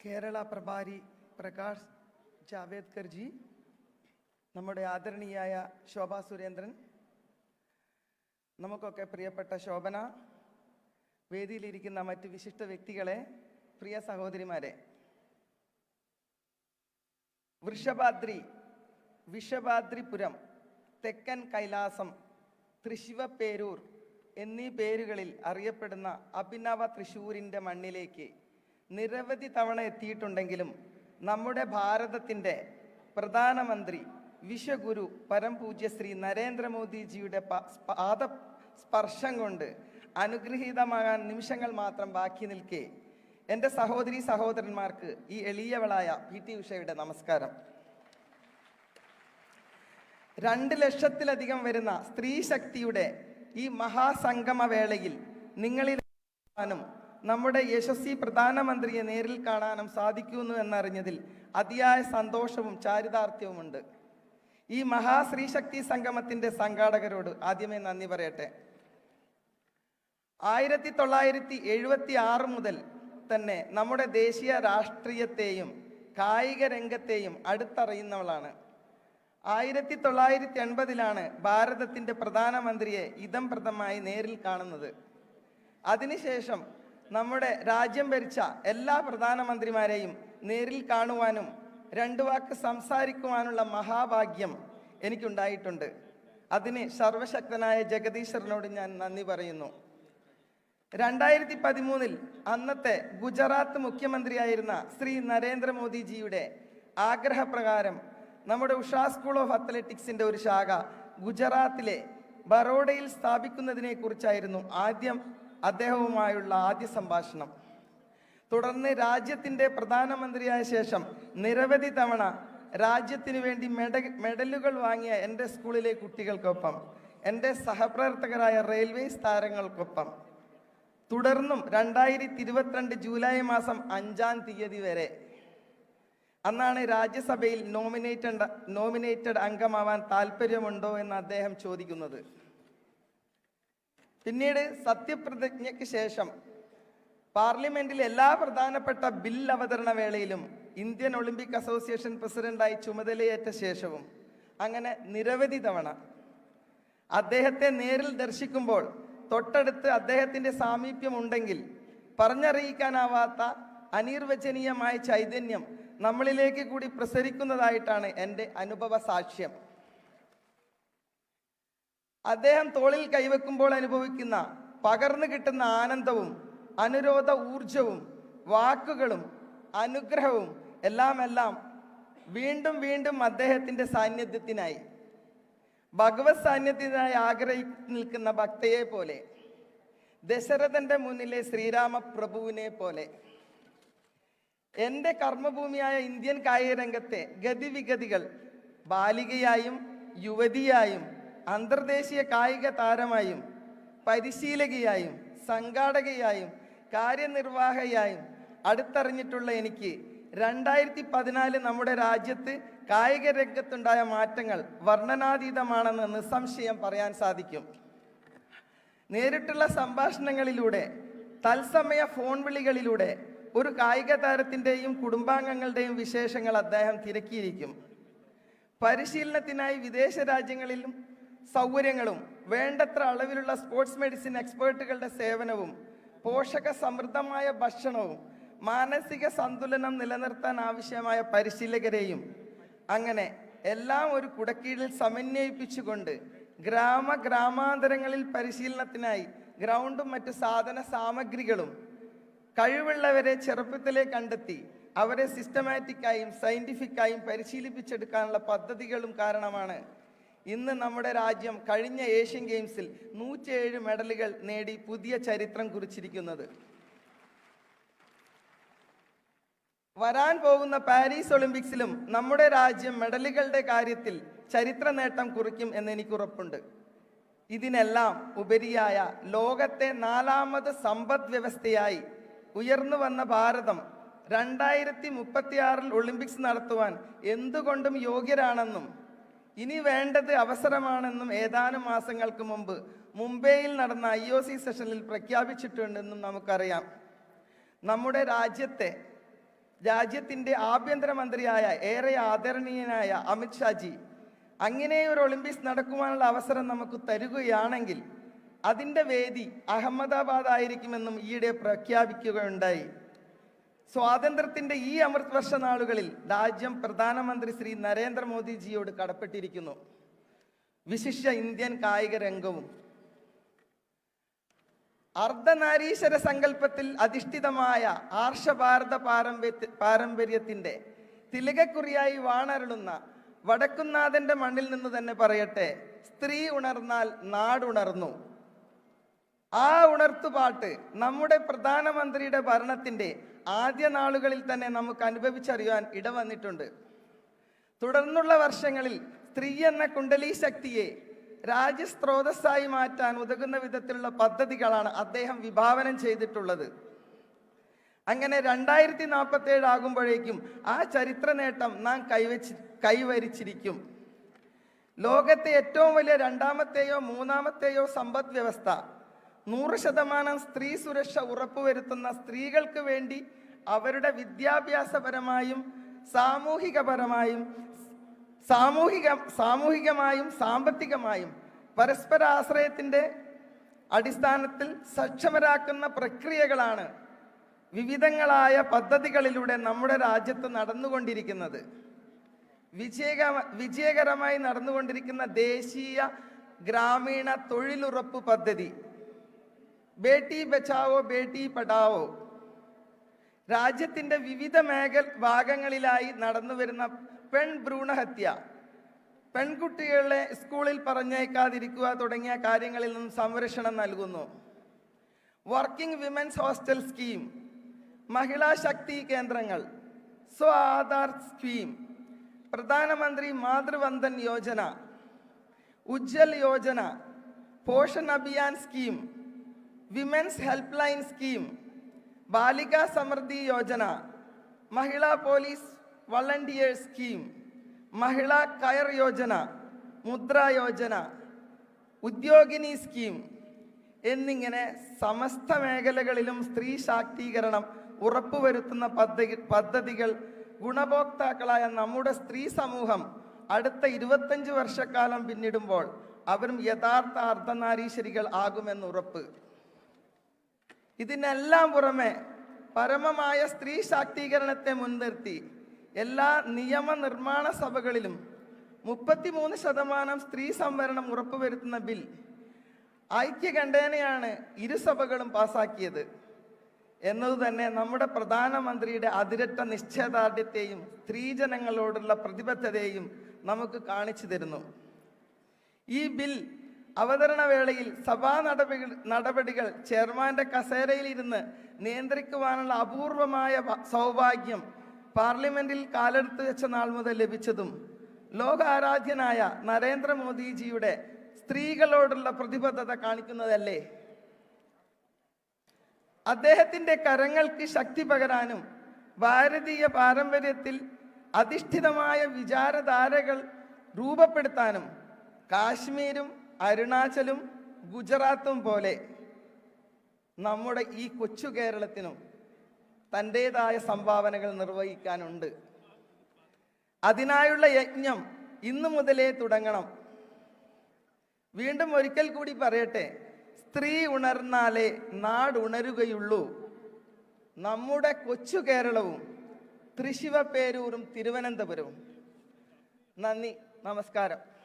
കേരള പ്രഭാരി പ്രകാശ് ജാവേദ്കർ ജി നമ്മുടെ ആദരണീയായ ശോഭ സുരേന്ദ്രൻ നമുക്കൊക്കെ പ്രിയപ്പെട്ട ശോഭന വേദിയിലിരിക്കുന്ന മറ്റ് വിശിഷ്ട വ്യക്തികളെ പ്രിയ സഹോദരിമാരെ. വൃഷഭാദ്രി വിഷഭാദ്രിപുരം തെക്കൻ കൈലാസം തൃശിവപേരൂർ എന്നീ പേരുകളിൽ അറിയപ്പെടുന്ന അഭിനവ തൃശൂരിന്റെ മണ്ണിലേക്ക് നിരവധി തവണ എത്തിയിട്ടുണ്ടെങ്കിലും നമ്മുടെ ഭാരതത്തിന്റെ പ്രധാനമന്ത്രി വിശ്വഗുരു പരംപൂജ്യ ശ്രീ നരേന്ദ്രമോദിജിയുടെ പാദ സ്പർശം കൊണ്ട് അനുഗ്രഹീതമാകാൻ നിമിഷങ്ങൾ മാത്രം ബാക്കി നിൽക്കെ. എന്റെ സഹോദരി സഹോദരന്മാർക്ക് ഈ എളിയവളായ പി ടി ഉഷയുടെ നമസ്കാരം. രണ്ട് ലക്ഷത്തിലധികം വരുന്ന സ്ത്രീ ശക്തിയുടെ ഈ മഹാസംഗമ വേളയിൽ നിങ്ങളിൽ നമ്മുടെ യശസ്വി പ്രധാനമന്ത്രിയെ നേരിൽ കാണാനും സാധിക്കുന്നു എന്നറിഞ്ഞതിൽ അതിയായ സന്തോഷവും ചാരിതാർത്ഥ്യവുമുണ്ട്. ഈ മഹാശ്രീശക്തി ശക്തി സംഗമത്തിന്റെ സംഘാടകരോട് ആദ്യമേ നന്ദി പറയട്ടെ. ആയിരത്തി തൊള്ളായിരത്തി എഴുപത്തി ആറ് മുതൽ തന്നെ നമ്മുടെ ദേശീയ രാഷ്ട്രീയത്തെയും കായിക രംഗത്തെയും അടുത്തറിയുന്നവളാണ്. ആയിരത്തി തൊള്ളായിരത്തി എൺപതിലാണ് ഭാരതത്തിന്റെ പ്രധാനമന്ത്രിയെ ഇതം പ്രദമായി നേരിൽ കാണുന്നത്. അതിനുശേഷം നമ്മുടെ രാജ്യം ഭരിച്ച എല്ലാ പ്രധാനമന്ത്രിമാരെയും നേരിൽ കാണുവാനും രണ്ടു വാക്ക് സംസാരിക്കുവാനുള്ള മഹാഭാഗ്യം എനിക്കുണ്ടായിട്ടുണ്ട്. അതിന് സർവശക്തനായ ജഗദീശ്വരനോട് ഞാൻ നന്ദി പറയുന്നു. രണ്ടായിരത്തി പതിമൂന്നിൽ അന്നത്തെ ഗുജറാത്ത് മുഖ്യമന്ത്രിയായിരുന്ന ശ്രീ നരേന്ദ്രമോദിജിയുടെ ആഗ്രഹപ്രകാരം നമ്മുടെ ഉഷാ സ്കൂൾ ഓഫ് അത്ലറ്റിക്സിന്റെ ഒരു ശാഖ ഗുജറാത്തിലെ ബറോഡയിൽ സ്ഥാപിക്കുന്നതിനെക്കുറിച്ചായിരുന്നു ആദ്യം അദ്ദേഹവുമായുള്ള ആദ്യ സംഭാഷണം. തുടർന്ന് രാജ്യത്തിന്റെ പ്രധാനമന്ത്രിയായ ശേഷം നിരവധി തവണ രാജ്യത്തിന് വേണ്ടി മെഡ മെഡലുകൾ വാങ്ങിയ എന്റെ സ്കൂളിലെ കുട്ടികൾക്കൊപ്പം എന്റെ സഹപ്രവർത്തകരായ റെയിൽവേ താരങ്ങൾക്കൊപ്പം തുടർന്നും രണ്ടായിരത്തി ഇരുപത്തിരണ്ട് ജൂലൈ മാസം അഞ്ചാം തീയതി വരെ അന്നാണ് രാജ്യസഭയിൽ നോമിനേറ്റഡ് നോമിനേറ്റഡ് അംഗമാവാൻ താല്പര്യമുണ്ടോ എന്ന് അദ്ദേഹം ചോദിക്കുന്നത്. പിന്നീട് സത്യപ്രതിജ്ഞയ്ക്ക് ശേഷം പാർലമെന്റിൽ എല്ലാ പ്രധാനപ്പെട്ട ബിൽ അവതരണ വേളയിലും ഇന്ത്യൻ ഒളിമ്പിക് അസോസിയേഷൻ പ്രസിഡന്റായി ചുമതലയേറ്റ ശേഷവും അങ്ങനെ നിരവധി തവണ അദ്ദേഹത്തെ നേരിൽ ദർശിക്കുമ്പോൾ തൊട്ടടുത്ത് അദ്ദേഹത്തിന്റെ സാമീപ്യം ഉണ്ടെങ്കിൽ പറഞ്ഞറിയിക്കാനാവാത്ത അനിർവചനീയമായ ചൈതന്യം നമ്മളിലേക്ക് കൂടി പ്രസരിക്കുന്നതായിട്ടാണ് എന്റെ അനുഭവ സാക്ഷ്യം. അദ്ദേഹം തോളിൽ കൈവെക്കുമ്പോൾ അനുഭവിക്കുന്ന പകർന്നു കിട്ടുന്ന ആനന്ദവും അനുരോധ ഊർജവും വാക്കുകളും അനുഗ്രഹവും എല്ലാം എല്ലാം വീണ്ടും വീണ്ടും അദ്ദേഹത്തിന്റെ സാന്നിധ്യത്തിനായി. ഭഗവത് സാന്നിധ്യത്തിനായി ആഗ്രഹി നിൽക്കുന്ന ഭക്തയെ പോലെ ദശരഥന്റെ മുന്നിലെ ശ്രീരാമപ്രഭുവിനെ പോലെ എന്റെ കർമ്മഭൂമിയായ ഇന്ത്യൻ കായിക രംഗത്തെ ഗതിവിഗതികൾ ബാലികയായും യുവതിയായും അന്തർദേശീയ കായിക താരമായും പരിശീലകയായും സംഘാടകയായും കാര്യനിർവാഹകയായും അടുത്തറിഞ്ഞിട്ടുള്ള എനിക്ക് രണ്ടായിരത്തി പതിനാല് നമ്മുടെ രാജ്യത്ത് കായിക രംഗത്തുണ്ടായ മാറ്റങ്ങൾ വർണനാതീതമാണെന്ന് നിസ്സംശയം പറയാൻ സാധിക്കും. നേരിട്ടുള്ള സംഭാഷണങ്ങളിലൂടെ തത്സമയ ഫോൺ വിളികളിലൂടെ ഒരു കായിക താരത്തിന്റെയും കുടുംബാംഗങ്ങളുടെയും വിശേഷങ്ങൾ അദ്ദേഹം തിരക്കിയിരിക്കും. പരിശീലനത്തിനായി വിദേശ രാജ്യങ്ങളിലും സൗകര്യങ്ങളും വേണ്ടത്ര അളവിലുള്ള സ്പോർട്സ് മെഡിസിൻ എക്സ്പേർട്ടുകളുടെ സേവനവും പോഷക സമൃദ്ധമായ ഭക്ഷണവും മാനസിക സന്തുലനം നിലനിർത്താൻ ആവശ്യമായ പരിശീലകരെയും അങ്ങനെ എല്ലാം ഒരു കുടക്കീഴിൽ സമന്വയിപ്പിച്ചുകൊണ്ട് ഗ്രാമ ഗ്രാമാന്തരങ്ങളിൽ പരിശീലനത്തിനായി ഗ്രൗണ്ടും മറ്റു സാധന സാമഗ്രികളും കഴിവുള്ളവരെ ചെറുപ്പത്തിലെ കണ്ടെത്തി അവരെ സിസ്റ്റമാറ്റിക്കായും സയന്റിഫിക്കായും പരിശീലിപ്പിച്ചെടുക്കാനുള്ള പദ്ധതികളും കാരണമാണ് ഇന്ന് നമ്മുടെ രാജ്യം കഴിഞ്ഞ ഏഷ്യൻ ഗെയിംസിൽ നൂറ്റിയേഴ് മെഡലുകൾ നേടി പുതിയ ചരിത്രം കുറിച്ചിരിക്കുന്നത്. വരാൻ പോകുന്ന പാരീസ് ഒളിമ്പിക്സിലും നമ്മുടെ രാജ്യം മെഡലുകളുടെ കാര്യത്തിൽ ചരിത്ര നേട്ടം കുറിക്കും എന്ന് എനിക്ക് ഉറപ്പുണ്ട്. ഇതിനെല്ലാം ഉപരിയായ ലോകത്തെ നാലാമത് സമ്പദ് വ്യവസ്ഥയായി ഉയർന്നു വന്ന ഭാരതം രണ്ടായിരത്തി മുപ്പത്തിയാറിൽ ഒളിമ്പിക്സ് നടത്തുവാൻ എന്തുകൊണ്ടും യോഗ്യരാണെന്നും ഇനി വേണ്ടത് അവസരമാണെന്നും ഏതാനും മാസങ്ങൾക്ക് മുമ്പ് മുംബൈയിൽ നടന്ന ഐ ഒ സി സെഷനിൽ പ്രഖ്യാപിച്ചിട്ടുണ്ടെന്നും നമുക്കറിയാം. നമ്മുടെ രാജ്യത്തെ രാജ്യത്തിന്റെ ആഭ്യന്തരമന്ത്രിയായ ഏറെ ആദരണീയനായ അമിത്ഷാജി അങ്ങനെ ഒരു ഒളിമ്പിക്സ് നടക്കുവാനുള്ള അവസരം നമുക്ക് തരുകയാണെങ്കിൽ അതിന്റെ വേദി അഹമ്മദാബാദ് ആയിരിക്കുമെന്നും ഈയിടെ പ്രഖ്യാപിക്കുകയുണ്ടായി. സ്വാതന്ത്ര്യത്തിന്റെ ഈ അമൃത് വർഷ നാളുകളിൽ രാജ്യം പ്രധാനമന്ത്രി ശ്രീ നരേന്ദ്രമോദിജിയോട് കടപ്പെട്ടിരിക്കുന്നു. വിശിഷ്യ ഇന്ത്യൻ കായിക രംഗവും അർദ്ധനാരീശ്വര സങ്കല്പത്തിൽ അധിഷ്ഠിതമായ ആർഷഭാരത പാരമ്പര്യ പാരമ്പര്യത്തിന്റെ തിലകക്കുറിയായി വാണരുളുന്ന വടക്കുന്നാഥന്റെ മണ്ണിൽ നിന്ന് തന്നെ പറയട്ടെ സ്ത്രീ ഉണർന്നാൽ നാടുണർന്നു. ആ ഉണർത്തുപാട്ട് നമ്മുടെ പ്രധാനമന്ത്രിയുടെ ഭരണത്തിന്റെ ആദ്യ നാളുകളിൽ തന്നെ നമുക്ക് അനുഭവിച്ചറിയാൻ ഇടവന്നിട്ടുണ്ട് തുടർന്നുള്ള വർഷങ്ങളിൽ സ്ത്രീ എന്ന കുണ്ടലി ശക്തിയെ രാജ്യസ്രോതസ്സായി മാറ്റാൻ ഉതകുന്ന വിധത്തിലുള്ള പദ്ധതികളാണ് അദ്ദേഹം വിഭാവനം ചെയ്തിട്ടുള്ളത്. അങ്ങനെ രണ്ടായിരത്തി നാൽപ്പത്തി ഏഴ് ആകുമ്പോഴേക്കും ആ ചരിത്ര നേട്ടം നാം കൈവച്ച് കൈവരിച്ചിരിക്കും. ലോകത്തെ ഏറ്റവും വലിയ രണ്ടാമത്തെയോ മൂന്നാമത്തെയോ സമ്പദ് വ്യവസ്ഥ നൂറ് ശതമാനം സ്ത്രീ സുരക്ഷ ഉറപ്പുവരുത്തുന്ന സ്ത്രീകൾക്ക് വേണ്ടി അവരുടെ വിദ്യാഭ്യാസപരമായും സാമൂഹികപരമായും സാമൂഹിക സാമൂഹികമായും സാമ്പത്തികമായും പരസ്പര ആശ്രയത്തിന്റെ അടിസ്ഥാനത്തിൽ സക്ഷമരാക്കുന്ന പ്രക്രിയകളാണ് വിവിധങ്ങളായ പദ്ധതികളിലൂടെ നമ്മുടെ രാജ്യത്ത് നടന്നുകൊണ്ടിരിക്കുന്നത്. വിജയക വിജയകരമായി നടന്നുകൊണ്ടിരിക്കുന്ന ദേശീയ ഗ്രാമീണ തൊഴിലുറപ്പ് പദ്ധതി. ബേട്ടി ബച്ചാവോ ബേട്ടി പഠാവോ? രാജ്യത്തിന്റെ വിവിധ മേഖല ഭാഗങ്ങളിലായി നടന്നു വരുന്ന പെൺ ഭ്രൂണഹത്യ. പെൺകുട്ടികളെ സ്കൂളിൽ പറഞ്ഞേക്കാതിരിക്കുക തുടങ്ങിയ കാര്യങ്ങളിൽ നിന്നും സംരക്ഷണം നൽകുന്നു. Working women's hostel scheme Mahila Shakti കേന്ദ്രങ്ങൾ Swadhar scheme Pradhan Mantri Matru Vandan Yojana Ujjwal Yojana Poshan Abhiyan scheme women's help line scheme Balika Samriddhi Yojana Mahila police volunteers scheme Mahila coir Yojana Mudra Yojana Udyogini scheme എന്നിങ്ങനെ സമസ്ത മേഖലകളിലും സ്ത്രീ ശാക്തീകരണം ഉറപ്പുവരുത്തുന്ന പദ്ധതി പദ്ധതികൾ ഗുണഭോക്താക്കളായ നമ്മുടെ സ്ത്രീ സമൂഹം അടുത്ത ഇരുപത്തഞ്ച് വർഷക്കാലം പിന്നിടുമ്പോൾ അവരും യഥാർത്ഥ അർദ്ധനാരീശ്വരികൾ ആകുമെന്ന് ഉറപ്പ് ഇതിനെല്ലാം പുറമെ പരമമായ സ്ത്രീ ശാക്തീകരണത്തെ മുൻനിർത്തി എല്ലാ നിയമനിർമ്മാണ സഭകളിലും മുപ്പത്തിമൂന്ന് ശതമാനം സ്ത്രീ സംവരണം ഉറപ്പുവരുത്തുന്ന ബിൽ ഐക്യകണ്ഠേനയാണ് ഇരുസഭകളും പാസാക്കിയത്. എന്നത് തന്നെ നമ്മുടെ പ്രധാനമന്ത്രിയുടെ അതിരറ്റ നിശ്ചയദാർഢ്യത്തെയും സ്ത്രീജനങ്ങളോടുള്ള പ്രതിബദ്ധതയെയും നമുക്ക് കാണിച്ചു തരുന്നു. ഈ ബിൽ അവതരണ വേളയിൽ സഭാ നടപടികൾ നടപടികൾ കസേരയിൽ ഇരുന്ന് നിയന്ത്രിക്കുവാനുള്ള അപൂർവമായ സൗഭാഗ്യം പാർലമെന്റിൽ കാലെടുത്ത് വെച്ച നാൾ മുതൽ ലഭിച്ചതും ലോകാരാധ്യനായ നരേന്ദ്രമോദിജിയുടെ സ്ത്രീകളോടുള്ള പ്രതിബദ്ധത കാണിക്കുന്നതല്ലേ? അദ്ദേഹത്തിന്റെ കരങ്ങൾക്ക് ശക്തി പകരാനും ഭാരതീയ പാരമ്പര്യത്തിൽ അധിഷ്ഠിതമായ വിചാരധാരകൾ രൂപപ്പെടുത്താനും കാശ്മീരും അരുണാചലും ഗുജറാത്തും പോലെ നമ്മുടെ ഈ കൊച്ചു കേരളത്തിനും തന്റെതായ സംഭാവനകൾ നിർവഹിക്കാനുണ്ട്. അതിനായുള്ള യജ്ഞം ഇന്നു മുതലേ തുടങ്ങണം. വീണ്ടും ഒരിക്കൽ കൂടി പറയട്ടെ സ്ത്രീ ഉണർന്നാലേ നാട് നാടുണരുകയുള്ളൂ. നമ്മുടെ കൊച്ചു കേരളവും തൃശിവപ്പേരൂരും തിരുവനന്തപുരവും. നന്ദി നമസ്കാരം.